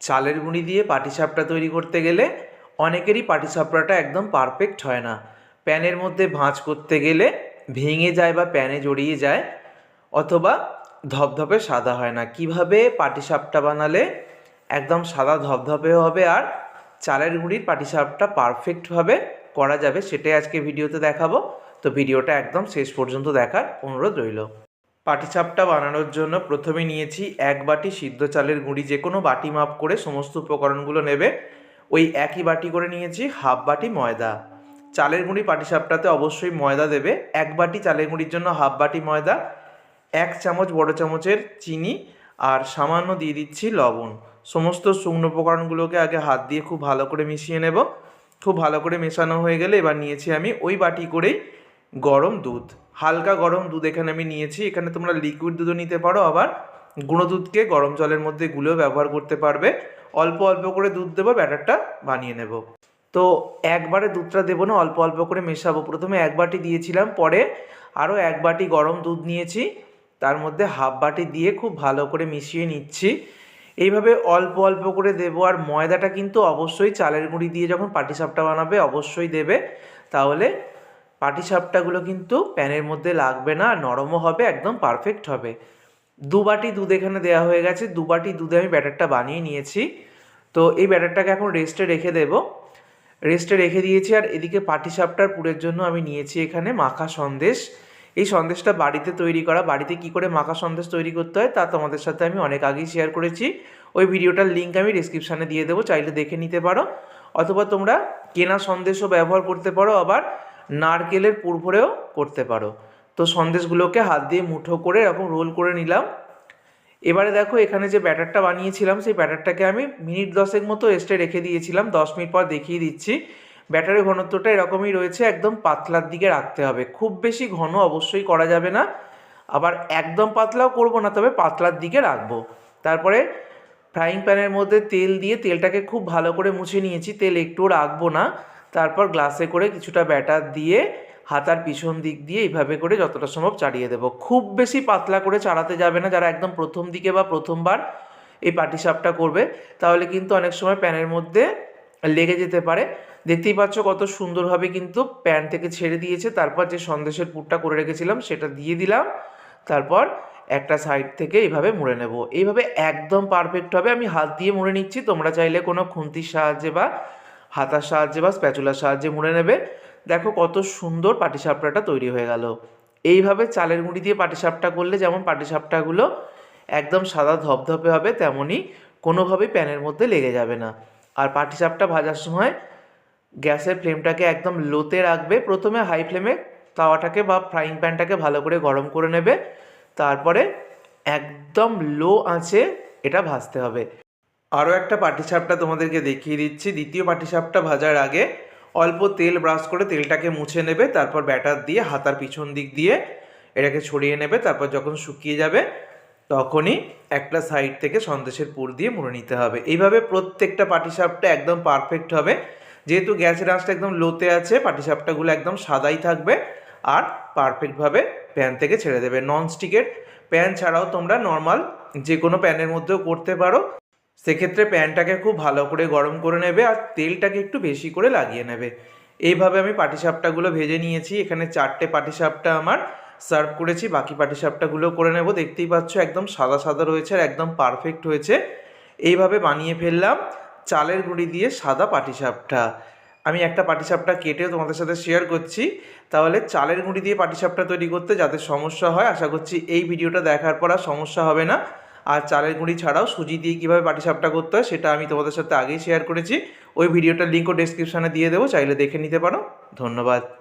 চালের গুঁড়ি দিয়ে পাটিসাপটা তৈরি করতে গেলে অনেকেরই পাটিসাপটাটা একদম পারফেক্ট হয় না। প্যানের মধ্যে ভাঁজ করতে গেলে ভেঙে যায় বা প্যানে জড়িয়ে যায় অথবা ধপধপে সাদা হয় না। কীভাবে পাটিসাপটা বানালে একদম সাদা ধপধপে হবে আর চালের গুঁড়ির পাটিসাপটা পারফেক্টভাবে করা যাবে, সেটাই আজকে ভিডিওতে দেখাবো। তো ভিডিওটা একদম শেষ পর্যন্ত দেখার অনুরোধ রইল। পাটিসাপটা বানানোর জন্য প্রথমে নিয়েছি এক বাটি সিদ্ধ চালের গুঁড়ি, যে কোনো বাটি মাপ করে সমস্ত উপকরণগুলো নেবে। ওই একই বাটি করে নিয়েছি হাফ বাটি ময়দা। চালের গুঁড়ি পাটিসাপটাতে অবশ্যই ময়দা দেবে। এক বাটি চালের গুঁড়ির জন্য হাফ বাটি ময়দা, এক চামচ বড় চামচের চিনি আর সামান্য দিয়ে দিচ্ছি লবণ। সমস্ত শুকনো উপকরণগুলোকে আগে হাত দিয়ে খুব ভালো করে মিশিয়ে নেব। খুব ভালো করে মেশানো হয়ে গেলে এবার নিয়েছি আমি ওই বাটি করেই গরম দুধ। হালকা গরম দুধ এখানে আমি নিয়েছি। এখানে তোমরা লিকুইড দুধও নিতে পারো, আবার গুঁড়ো দুধকে গরম জলের মধ্যে গুলেও ব্যবহার করতে পারবে। অল্প অল্প করে দুধ দেবো, ব্যাটারটা বানিয়ে নেব। তো একবারে দুধটা দেবো না, অল্প অল্প করে মেশাবো। প্রথমে এক বাটি দিয়েছিলাম, পরে আরও এক বাটি গরম দুধ নিয়েছি। তার মধ্যে হাফ বাটি দিয়ে খুব ভালো করে মিশিয়ে নিচ্ছি। এইভাবে অল্প অল্প করে দেবো, আর ময়দাটা কিন্তু অবশ্যই চালের গুঁড়ি দিয়ে যখন পাটিসাপটা বানাবে, অবশ্যই দেবে। তাহলে পাটিসাপটাগুলো কিন্তু প্যানের মধ্যে লাগবে না, নরমও হবে, একদম পারফেক্ট হবে। দু বাটি দুধ এখানে দেওয়া হয়ে গেছে, দু বাটি দুধে আমি ব্যাটারটা বানিয়ে নিয়েছি। তো এই ব্যাটারটাকে এখন রেস্টে রেখে দেবো। রেস্টে রেখে দিয়েছি আর এদিকে পাটিসাপটার পুরের জন্য আমি নিয়েছি এখানে মাখা সন্দেশ। এই সন্দেশটা বাড়িতে তৈরি করা, বাড়িতে কি করে মাখা সন্দেশ তৈরি করতে হয় তা তোমাদের সাথে আমি অনেক আগেই শেয়ার করেছি। ওই ভিডিওটার লিঙ্ক আমি ডিসক্রিপশানে দিয়ে দেবো, চাইলে দেখে নিতে পারো। অথবা তোমরা কেনা সন্দেশও ব্যবহার করতে পারো আবার। নারকেলের পুর ভরেও করতে পারো। তো সন্দেশগুলোকে হাত দিয়ে মুঠো করে এরকম রোল করে নিলাম। এবারে দেখো এখানে যে ব্যাটারটা বানিয়েছিলাম, সেই ব্যাটারটাকে আমি মিনিট দশেক মতো রেস্টে রেখে দিয়েছিলাম। দশ মিনিট পর দেখিয়ে দিচ্ছি। ব্যাটারের ঘনত্বটা এরকমই রয়েছে, একদম পাতলার দিকে রাখতে হবে। খুব বেশি ঘন অবশ্যই করা যাবে না। আবার একদম পাতলাও করব না, তবে পাতলার দিকে রাখব। তারপরে ফ্রাইং প্যানের মধ্যে তেল দিয়ে তেলটাকে খুব ভালো করে মুছে নিয়েছি। তেল একটুও রাখব না। তারপর গ্লাসে করে কিছুটা ব্যাটার দিয়ে হাতার পিছন দিক দিয়ে এইভাবে করে যতটা সম্ভব চাড়িয়ে দেবো। খুব বেশি পাতলা করে চাড়াতে যাবে না, যারা একদম প্রথম দিকে বা প্রথমবার এই পাটিসাপটা করবে, তাহলে কিন্তু অনেক সময় প্যানের মধ্যে লেগে যেতে পারে। দেখতেই পাচ্ছ কত সুন্দরভাবে কিন্তু প্যান থেকে ছেড়ে দিয়েছে। তারপর যে সন্দেশের পুরটা করে রেখেছিলাম, সেটা দিয়ে দিলাম। তারপর একটা সাইড থেকে এইভাবে মুড়ে নেব। এইভাবে একদম পারফেক্ট হবে। আমি হাত দিয়ে মুড়ে নিচ্ছি, তোমরা চাইলে কোনো খুন্তির সাহায্যে বা হাতার সাহায্যে বা স্প্যাচুলার সাহায্যে মুড়ে নেবে। দেখো কত সুন্দর পাটিসাপটাটা তৈরি হয়ে গেল। এইভাবে চালের মুড়ি দিয়ে পাটিসাপটা করলে যেমন পাটিসাপটাগুলো একদম সাদা ধপধপে হবে তেমনই কোনোভাবেই প্যানের মধ্যে লেগে যাবে না। আর পাটিসাপটা ভাজার সময় গ্যাসের ফ্লেমটাকে একদম লোতে রাখবে। প্রথমে হাই ফ্লেমে তাওয়াটাকে বা ফ্রাইং প্যানটাকে ভালো করে গরম করে নেবে। তারপরে একদম লো আঁচে এটা ভাজতে হবে। আরও একটা পাটিসাপটা তোমাদেরকে দেখিয়ে দিচ্ছি। দ্বিতীয় পাটিসাপটা ভাজার আগে অল্প তেল ব্রাশ করে তেলটাকে মুছে নেবে, তারপর ব্যাটার দিয়ে হাতার পিছন দিক দিয়ে এটাকে ছড়িয়ে নেবে, তারপর যখন শুকিয়ে যাবে তখনই একটা সাইড থেকে সন্দেশের পুর দিয়ে মুড়ে নিতে হবে। এইভাবে প্রত্যেকটা পাটিসাপটা একদম পারফেক্ট হবে। যেহেতু গ্যাসের আঁচটা একদম লোতে আছে, পাটিসাপটাগুলো একদম সাদাই থাকবে আর পারফেক্টভাবে প্যান থেকে ছেড়ে দেবে। ননস্টিকের প্যান ছাড়াও তোমরা নর্মাল যে কোনো প্যানের মধ্যেও করতে পারো। সেক্ষেত্রে প্যানটাকে খুব ভালো করে গরম করে নেবে আর তেলটাকে একটু বেশি করে লাগিয়ে নেবে। এইভাবে আমি পাটিসাপটাগুলো ভেজে নিয়েছি। এখানে চারটে পাটিসাপটা আমার সার্ভ করেছি। বাকি পাটিসাপটাগুলো করে নেব। দেখতেই পাচ্ছ একদম সাদা সাদা রয়েছে আর একদম পারফেক্ট হয়েছে। এইভাবে বানিয়ে ফেললাম চালের গুঁড়ি দিয়ে সাদা পাটিসাপটা। আমি একটা পাটিসাপটা কেটেও তোমাদের সাথে শেয়ার করছি। তাহলে চালের গুঁড়ি দিয়ে পাটিসাপটা তৈরি করতে যাতে সমস্যা হয়, আশা করছি এই ভিডিওটা দেখার পর আর সমস্যা হবে না। আর চালের গুঁড়ি ছাড়াও সুজি দিয়ে কীভাবে পাটিসাপটা করতে হয় সেটা আমি তোমাদের সাথে আগেই শেয়ার করেছি। ওই ভিডিওটার লিঙ্কও ডেসক্রিপশানে দিয়ে দেবো, চাইলে দেখে নিতে পারো। ধন্যবাদ।